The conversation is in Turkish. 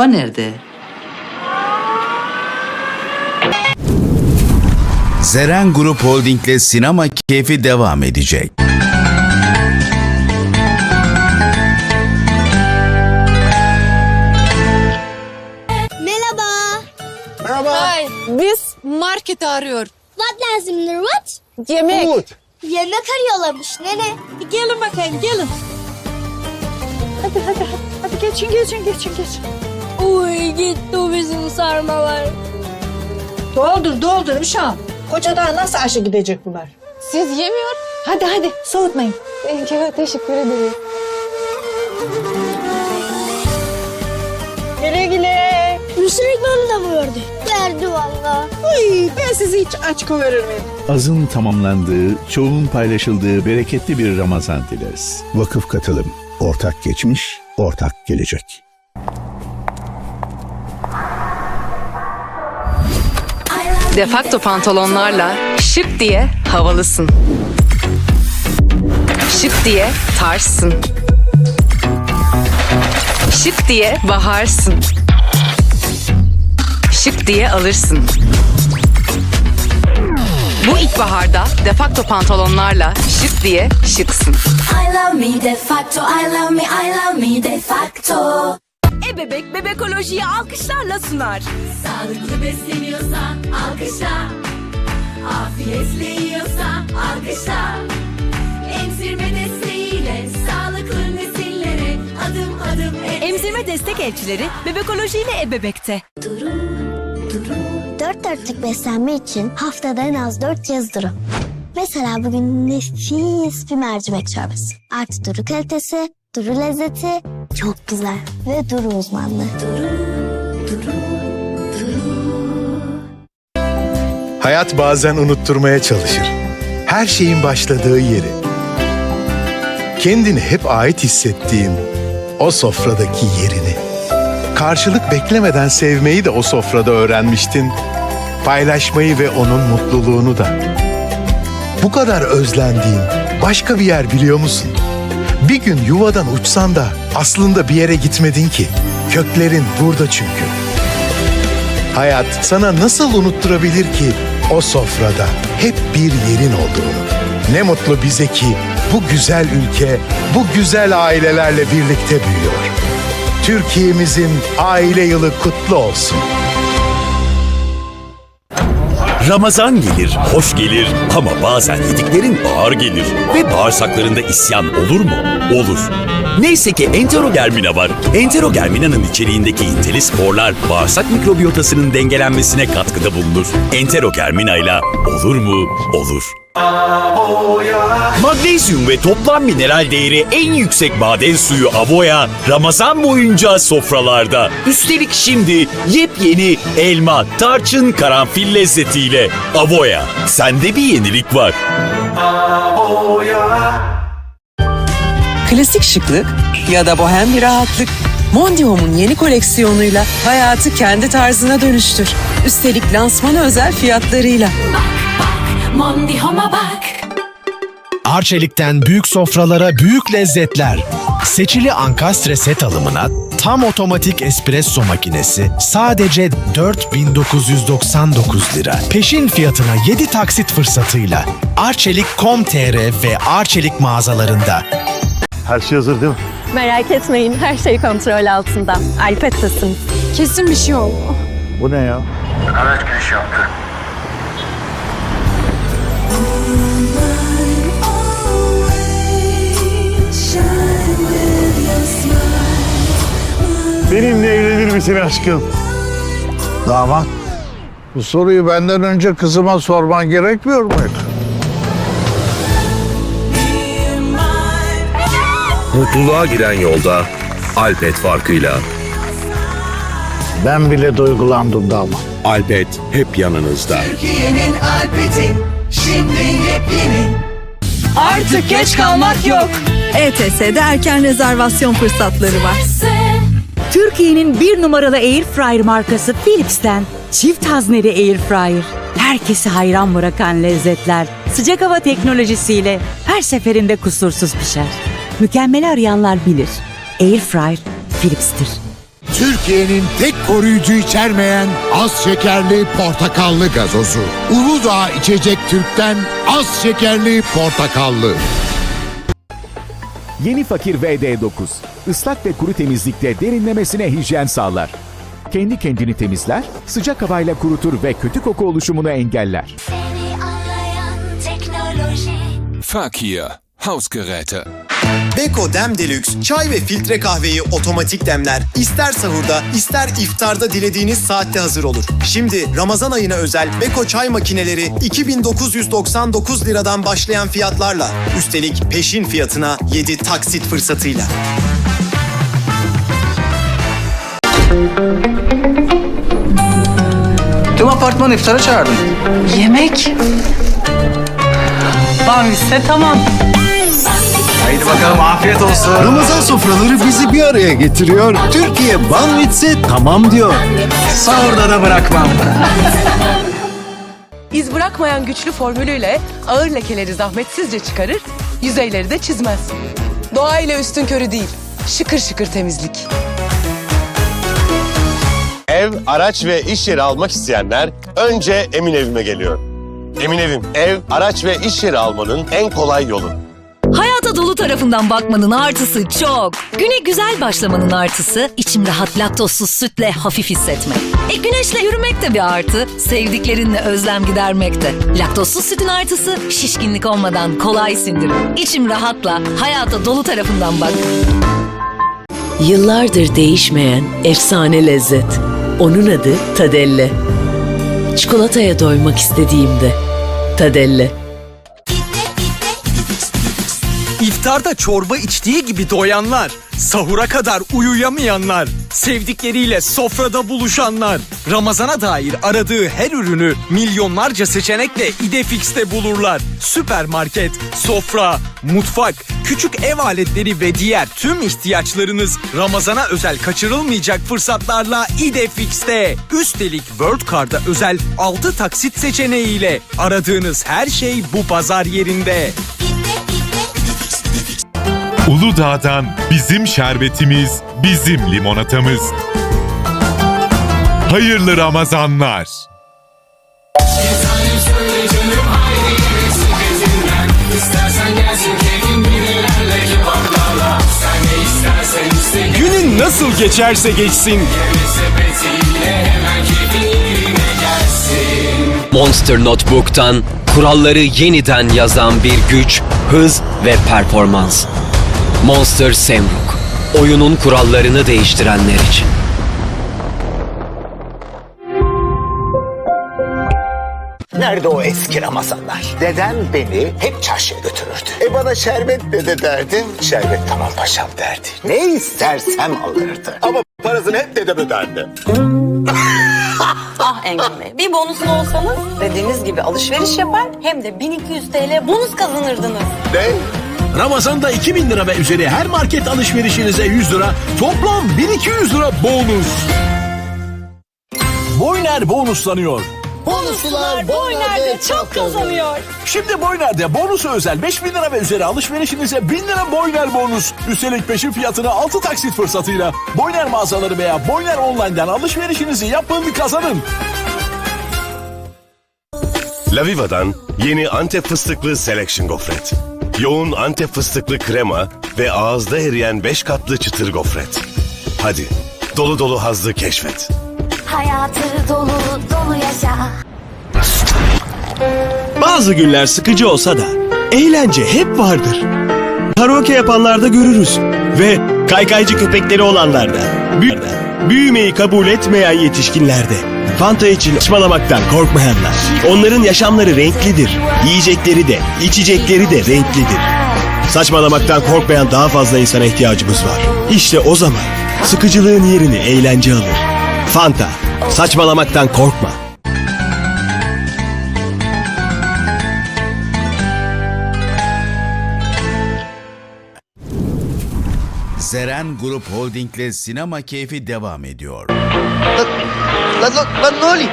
Baba nerede? Zeren Grup Holding'le sinema keyfi devam edecek. Merhaba. Biz market arıyor. What lazımdır what? Yemek. Umut. Yemek arıyorlarmış nene. Gelin bakayım gelin. Hadi hadi hadi. Hadi geçin geçin geçin geçin. Uy gitti bizim sarmalar. Doldur doldur uşağım. Kocadan nasıl aşı gidecek bunlar? Siz yemiyor. Hadi hadi soğutmayın. Peki teşekkür ederim. Güle güle. Mısır ekmeğini de mi verdi? Verdi valla. Ay, ben sizi hiç aç koyarım mıyım? Azın tamamlandığı, çoğun paylaşıldığı bereketli bir Ramazan dileriz. Vakıf katılım. Ortak geçmiş, ortak gelecek. Defakto pantolonlarla şık diye havalısın. Şık diye tarzsın. Şık diye baharsın. Şık diye alırsın. Bu ilkbaharda defakto pantolonlarla şık diye şıksın. I love me de facto, I love me, I love me de E-bebek bebekolojiyi alkışlarla sunar. Sağlıklı besleniyorsan alkışla. Afiyetle yiyorsan alkışla. Emzirme desteğiyle sağlıklı nesillere adım adım et. Emzirme destek elçileri bebekoloji ile e-bebekte. Dört dörtlük beslenme için haftada en az dört yaz duru. Mesela bugün nefis bir mercimek çorbası. Artı duru kalitesi, duru lezzeti çok güzel ve duru uzmanlığı. Hayat bazen unutturmaya çalışır. Her şeyin başladığı yeri. Kendini hep ait hissettiğin o sofradaki yerini. Karşılık beklemeden sevmeyi de o sofrada öğrenmiştin. Paylaşmayı ve onun mutluluğunu da. Bu kadar özlendiğin başka bir yer biliyor musun? Bir gün yuvadan uçsan da aslında bir yere gitmedin ki. Köklerin burada çünkü. Hayat sana nasıl unutturabilir ki o sofrada hep bir yerin olduğunu? Ne mutlu bize ki bu güzel ülke bu güzel ailelerle birlikte büyüyor. Türkiye'mizin aile yılı kutlu olsun. Ramazan gelir, hoş gelir ama bazen yediklerin ağır gelir. Ve bağırsaklarında isyan olur mu? Olur. Neyse ki enterogermina var. Enterogermina'nın içeriğindeki inteli sporlar bağırsak mikrobiyotasının dengelenmesine katkıda bulunur. Enterogermina ile olur mu? Olur. Magnezyum ve toplam mineral değeri en yüksek maden suyu Avoya Ramazan boyunca sofralarda. Üstelik şimdi yepyeni elma, tarçın, karanfil lezzetiyle Avoya. Sende bir yenilik var. Klasik şıklık ya da bohem bir rahatlık. Mondium'un yeni koleksiyonuyla hayatı kendi tarzına dönüştür. Üstelik lansmana özel fiyatlarıyla. Mondi Home'a bak. Arçelik'ten büyük sofralara büyük lezzetler. Seçili ankastre set alımına tam otomatik espresso makinesi sadece 4999 lira. Peşin fiyatına 7 taksit fırsatıyla Arçelik.com.tr ve Arçelik mağazalarında. Her şey hazır değil mi? Merak etmeyin her şey kontrol altında. Alpettesin. Kesin bir şey oldu. Bu ne ya? Benimle evlenir misin aşkım? Damat, bu soruyu benden önce kızıma sorman gerekmiyor muydu? Mutluluğa giden yolda Alpet farkıyla. Ben bile duygulandım damat. Alpet hep yanınızda. Türkiye'nin Alpeti şimdi yepyeni. Artık geç kalmak yok. ETS'de erken rezervasyon fırsatları var. Türkiye'nin bir numaralı Air Fryer markası Philips'ten çift hazneli Air Fryer. Herkesi hayran bırakan lezzetler, sıcak hava teknolojisiyle her seferinde kusursuz pişer. Mükemmeli arayanlar bilir. Air Fryer Philips'tir. Türkiye'nin tek koruyucu içermeyen az şekerli portakallı gazozu. Uludağ İçecek Türk'ten az şekerli portakallı. Yeni Fakir VD9. Islak ve kuru temizlikte derinlemesine hijyen sağlar. Kendi kendini temizler, sıcak havayla kurutur ve kötü koku oluşumunu engeller. Fakir. Hausgeräte. Beko Dem Deluxe çay ve filtre kahveyi otomatik demler. İster sahurda ister iftarda dilediğiniz saatte hazır olur. Şimdi Ramazan ayına özel Beko çay makineleri 2999 liradan başlayan fiyatlarla. Üstelik peşin fiyatına 7 taksit fırsatıyla. Tüm apartman iftara çağırdım. Yemek. Bamisse tamam. Haydi bakalım afiyet olsun. Ramazan sofraları bizi bir araya getiriyor. Türkiye Banvitse tamam diyor. Sahurda da bırakmam. İz bırakmayan güçlü formülüyle ağır lekeleri zahmetsizce çıkarır, yüzeyleri de çizmez. Doğayla üstün körü değil, şıkır şıkır temizlik. Ev, araç ve iş yeri almak isteyenler önce Emin Evim'e geliyor. Emin Evim, ev, araç ve iş yeri almanın en kolay yolu. Dolu tarafından bakmanın artısı çok. Güne güzel başlamanın artısı içim rahat laktozsuz sütle hafif hissetmek. E güneşle yürümek de bir artı. Sevdiklerinle özlem gidermek de. Laktozsuz sütün artısı şişkinlik olmadan kolay sindirim. İçim rahatla hayata dolu tarafından bak. Yıllardır değişmeyen efsane lezzet. Onun adı Tadelle. Çikolataya doymak istediğimde Tadelle. İftarda çorba içtiği gibi doyanlar, sahura kadar uyuyamayanlar, sevdikleriyle sofrada buluşanlar, Ramazana dair aradığı her ürünü milyonlarca seçenekle İdefix'te bulurlar. Süpermarket, sofra, mutfak, küçük ev aletleri ve diğer tüm ihtiyaçlarınız Ramazana özel kaçırılmayacak fırsatlarla İdefix'te. Üstelik World Card'a özel 6 taksit seçeneğiyle aradığınız her şey bu pazar yerinde. Uludağ'dan bizim şerbetimiz, bizim limonatamız. Hayırlı Ramazanlar. Günün nasıl geçerse geçsin. Monster Notebook'tan kuralları yeniden yazan bir güç, hız ve performans. Monster Semruk. Oyunun kurallarını değiştirenler için. Nerede o eski Ramazanlar? Dedem beni hep çarşıya götürürdü. E bana şerbet dede derdim. Şerbet tamam paşam derdi. Ne istersem alırdı. Ama parasını hep dedem öderdi. Ah Engin Bey bir bonus olsanız dediğiniz gibi alışveriş yapar hem de 1200 TL bonus kazanırdınız. Ne? Ramazan'da 2000 lira ve üzeri her market alışverişinize 100 lira, toplam 1200 lira bonus. Boyner bonuslanıyor. Bonuslar Boyner'de çok kazanıyor. Şimdi Boyner'de bonusu özel 5000 lira ve üzeri alışverişinize 1000 lira Boyner bonus. Üstelik peşin fiyatına 6 taksit fırsatıyla Boyner mağazaları veya Boyner Online'den alışverişinizi yapın kazanın. Laviva'dan yeni Antep fıstıklı Selection Gofret. Yoğun Antep fıstıklı krema ve ağızda eriyen 5 katlı çıtır gofret. Hadi dolu dolu hazlı keşfet. Hayatı dolu dolu yaşa. Bazı günler sıkıcı olsa da eğlence hep vardır. Karaoke yapanlarda görürüz ve kaykaycı köpekleri olanlarda. Büy- büyümeyi kabul etmeyen yetişkinlerde. Fanta için saçmalamaktan korkmayanlar. Onların yaşamları renklidir. Yiyecekleri de, içecekleri de renklidir. Saçmalamaktan korkmayan daha fazla insana ihtiyacımız var. İşte o zaman sıkıcılığın yerini eğlence alır. Fanta, saçmalamaktan korkma. Zeren Grup Holding'le sinema keyfi devam ediyor. Lan, lan, lan ne oluyor?